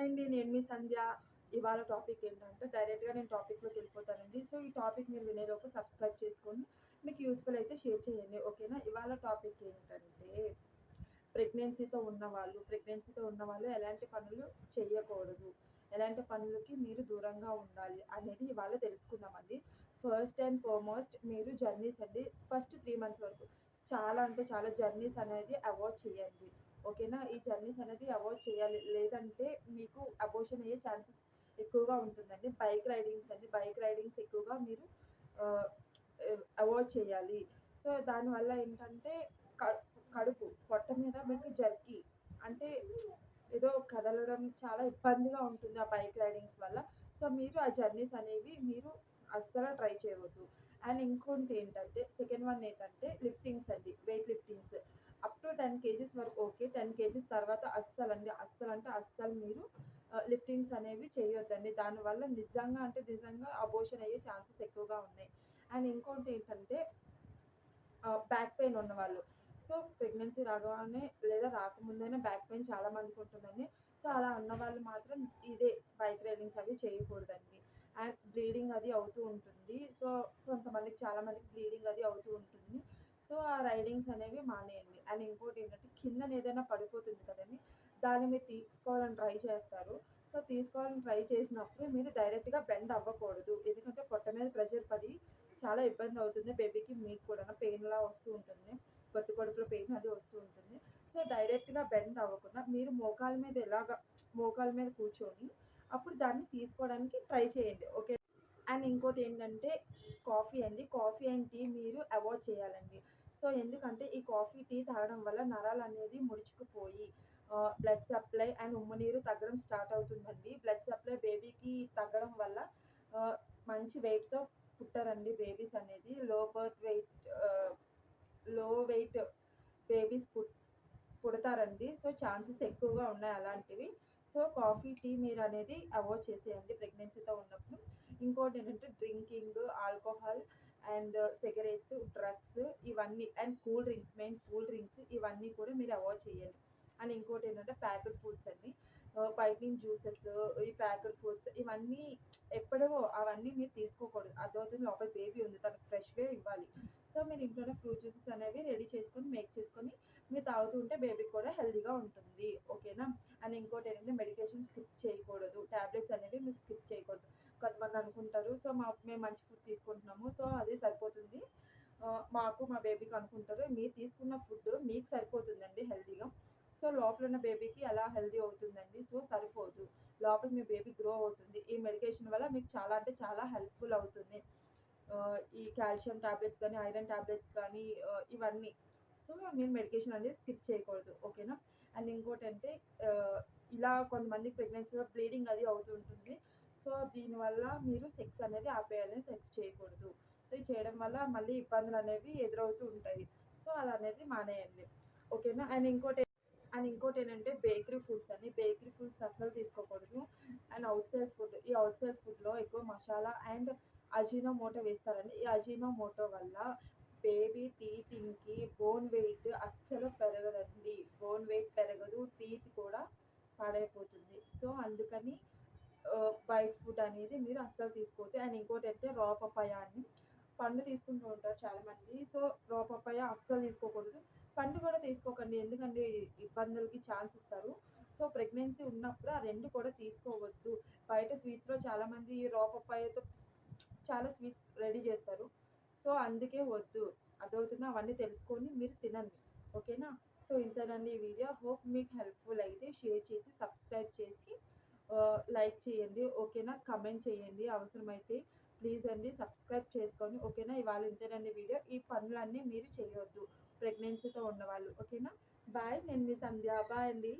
And నేను మీ సంధ్య ఇవాళ topic ఏంటంటే డైరెక్ట్గా నేను టాపిక్లోకి వెళ్ళిపోతానండి. సో ఈ టాపిక్ మీరు వినేలోపు సబ్స్క్రైబ్ చేసుకోండి. మీకు యూస్ఫుల్ అయితే షేర్ చేయండి ఓకేనా ఇవాళ టాపిక్ ఏంటంటే ప్రెగ్నెన్సీతో ఉన్నవాళ్ళు ప్రెగ్నెన్సీతో ఉన్నవాళ్ళు ఎలాంటి పనులు చేయకూడదు. ఎలాంటి పనులకి మీరు దూరంగా ఉండాలి అనేది ఇవాళ తెలుసుకుందామండి. ఫస్ట్ అండ్ ఫార్మోస్ట్ మీరు జర్నీస్ అండి ఫస్ట్ త్రీ మంత్స్ వరకు. చాలా అంటే చాలా జర్నీస్ అనేది అవాయిడ్ చేయండి. ఓకేనా? ఈ జర్నీస్ అనేది అవాయిడ్ చేయాలి. లేదంటే మీకు అబోషన్ అయ్యే ఛాన్సెస్ ఎక్కువగా ఉంటుందండి. బైక్ రైడింగ్స్ అండి. బైక్ రైడింగ్స్ ఎక్కువగా మీరు అవాయిడ్ చేయాలి. సో దానివల్ల ఏంటంటే కడుపు పొట్ట మీద మీకు జర్కి అంటే ఏదో కదలడం చాలా ఇబ్బందిగా ఉంటుంది ఆ బైక్ రైడింగ్స్ వల్ల. సో మీరు ఆ జర్నీస్ అనేవి మీరు అస్సలు ట్రై చేయవద్దు. అండ్ ఇంకోటి ఏంటంటే సెకండ్ వన్ ఏంటంటే లిఫ్టింగ్స్ అండి weight liftings up to ten kgs వరకు ఓకే తర్వాత అస్సలు అండి అస్సలు అంటే అస్సలు మీరు లిఫ్టింగ్స్ అనేవి చేయొద్దండి. దానివల్ల నిజంగా అంటే నిజంగా అబోషన్ అయ్యే ఛాన్సెస్ ఎక్కువగా ఉన్నాయి. అండ్ ఇంకోటి ఏంటంటే బ్యాక్ పెయిన్ ఉన్నవాళ్ళు. సో ప్రెగ్నెన్సీ రాగానే లేదా రాకముందైనా బ్యాక్ పెయిన్ చాలా మందికి ఉంటుందండి. సో అలా ఉన్న వాళ్ళు మాత్రం ఇదే బైక్ రైడింగ్స్ అవి చేయకూడదండి. అండ్ బ్లీడింగ్ అది అవుతూ ఉంటుంది. సో కొంతమందికి చాలా మందికి బ్లీడింగ్ అది అవుతూ ఉంటుంది. సో ఆ రైడింగ్స్ అనేవి మానేయండి. అండ్ ఇంకోటి ఏంటంటే కింద ఏదైనా పడిపోతుంది కదండి. దాన్ని మీరు తీసుకోవాలని ట్రై చేస్తారు. సో తీసుకోవాలని ట్రై చేసినప్పుడు మీరు డైరెక్ట్గా బెండ్ అవ్వకూడదు. ఎందుకంటే పొట్ట మీద ప్రెషర్ పడి చాలా ఇబ్బంది అవుతుంది. బేబీకి మీకు కూడా పెయిన్లా వస్తూ ఉంటుంది. పొత్తి కడుపులో పెయిన్ అది వస్తూ ఉంటుంది. సో డైరెక్ట్గా బెండ్ అవ్వకుండా మీరు మోకాల మీద ఎలాగ మోకాల మీద కూర్చొని అప్పుడు దాన్ని తీసుకోవడానికి ట్రై చేయండి. ఓకే. అండ్ ఇంకోటి ఏంటంటే కాఫీ అండి. కాఫీ అండ్ టీ మీరు అవాయిడ్ చేయాలండి. సో ఎందుకంటే ఈ కాఫీ టీ తాగడం వల్ల నరాలు అనేది ముడుచుకుపోయి బ్లడ్ సప్లై అండ్ ఉమ్మ నీరు తగ్గడం స్టార్ట్ అవుతుందండి. బ్లడ్ సప్లై బేబీకి తగ్గడం వల్ల మంచి వెయిట్తో పుట్టారండి బేబీస్ అనేది. లో బర్త్ వెయిట్లో వెయిట్ బేబీస్ పుట్ పుడతారండి. సో ఛాన్సెస్ ఎక్కువగా ఉన్నాయి అలాంటివి. సో కాఫీ టీ మీరు అనేది అవాయిడ్ చేసేయండి ప్రెగ్నెన్సీతో ఉన్నప్పుడు. ఇంకోటి ఏంటంటే drinking alcohol and cigarettes drugs ఇవన్నీ and cool drinks main cool drinks ఇవన్నీ కూడా మీరు అవాయిడ్ చేయండి. అండ్ ఇంకోటి ఏంటంటే ప్యాకెడ్ ఫుడ్స్ అన్ని పైకింగ్ జ్యూసెస్ ఈ ప్యాకెడ్ ఫుడ్స్ ఇవన్నీ ఎప్పుడో అవన్నీ మీరు తీసుకోకూడదు. అదొకటి లోపల బేబీ ఉంది తనకు ఫ్రెష్వే ఇవ్వాలి. సో మీరు ఇంట్లోనే ఫ్రూట్ జ్యూసెస్ అనేవి రెడీ చేసుకొని మేక్ చేసుకొని మీరు తాగుతూ ఉంటే బేబీ కూడా హెల్తీగా ఉంటుంది ఓకేనా అండ్ ఇంకోటి ఏంటంటే మెడికేషన్ స్కిప్ చేయకూడదు ట్యాబ్లెట్స్ అనేవి మీరు స్కిప్ చేయకూడదు కొంతమంది అనుకుంటారు సో మా మేము మంచి ఫుడ్ తీసుకుంటున్నాము. సో అది సరిపోతుంది. మాకు మా బేబీకి అనుకుంటారు. మీరు తీసుకున్న ఫుడ్ మీకు సరిపోతుందండి హెల్తీగా సో లోపల ఉన్న బేబీకి ఎలా హెల్తీ అవుతుందండి? సో సరిపోదు. లోపల మీ బేబీ గ్రో అవుతుంది. ఈ మెడికేషన్ వల్ల మీకు చాలా అంటే చాలా హెల్ప్ఫుల్ అవుతుంది. ఈ కాల్షియం టాబ్లెట్స్ కానీ ఐరన్ టాబ్లెట్స్ కానీ ఇవన్నీ. సో మీరు మెడికేషన్ అనేది స్కిప్ చేయకూడదు. ఓకేనా అండ్ ఇంకోటి అంటే ఇలా కొంతమంది ప్రెగ్నెన్సీలో బ్లీడింగ్ అది అవుతుంటుంది సో దీనివల్ల మీరు సెక్స్ అనేది ఆపేయాలని సెక్స్ చేయకూడదు. సో ఇది చేయడం వల్ల మళ్ళీ ఇబ్బందులు అనేవి ఎదురవుతూ ఉంటాయి. సో అది అనేది మానేయండి. ఓకేనా? అండ్ ఇంకోటి అండ్ ఇంకోటి ఏంటంటే బేకరీ ఫుడ్స్ అని బేకరీ ఫుడ్స్ అస్సలు తీసుకోకూడదు. అండ్ అవుట్ సైడ్ ఫుడ్ ఈ అవుట్ సైడ్ ఫుడ్లో ఎక్కువ మసాలా అండ్ అజీనో మోటో వేస్తారండి. ఈ అజీనో మోటో వల్ల బేబీ టీతింగ్కి బోన్ వెయిట్ అస్సలు పెరగదండి. బోన్ వెయిట్ పెరగదు టీత్ కూడా పాడైపోతుంది. సో అందుకని బయట ఫుడ్ అనేది మీరు అస్సలు తీసుకోవద్దు. అండ్ ఇంకోటి అంటే రా పపాయ అని పండు తీసుకుంటూ ఉంటారు చాలామంది. సో రా పపాయ అస్సలు తీసుకోకూడదు. పండు కూడా తీసుకోకండి. ఎందుకంటే ఇబ్బందులకి ఛాన్స్ ఇస్తారు. సో ప్రెగ్నెన్సీ ఉన్నప్పుడు ఆ రెండు కూడా తీసుకోవద్దు. బయట స్వీట్స్లో చాలామంది రా పప్పాయతో చాలా స్వీట్స్ రెడీ చేస్తారు. సో అందుకే వద్దు. అదవుతుంది. అవన్నీ తెలుసుకొని మీరు తినండి. ఓకేనా? సో ఇంతనండి ఈ వీడియో. హోప్ మీకు హెల్ప్ఫుల్ అయితే షేర్ చేసి సబ్స్క్రైబ్ చేసి లైక్ చేయండి ఓకేనా? కమెంట్ చేయండి అవసరమైతే ప్లీజ్ అండి సబ్స్క్రైబ్ చేసుకొని ఓకేనా? ఇవాళ ఇంతేనండి వీడియో ఈ పనులన్నీ మీరు చేయవద్దు ప్రెగ్నెన్సీతో ఉన్నవాళ్ళు ఓకేనా? బాయ్ నేను మీ సంధ్య. బాయ్ అండి.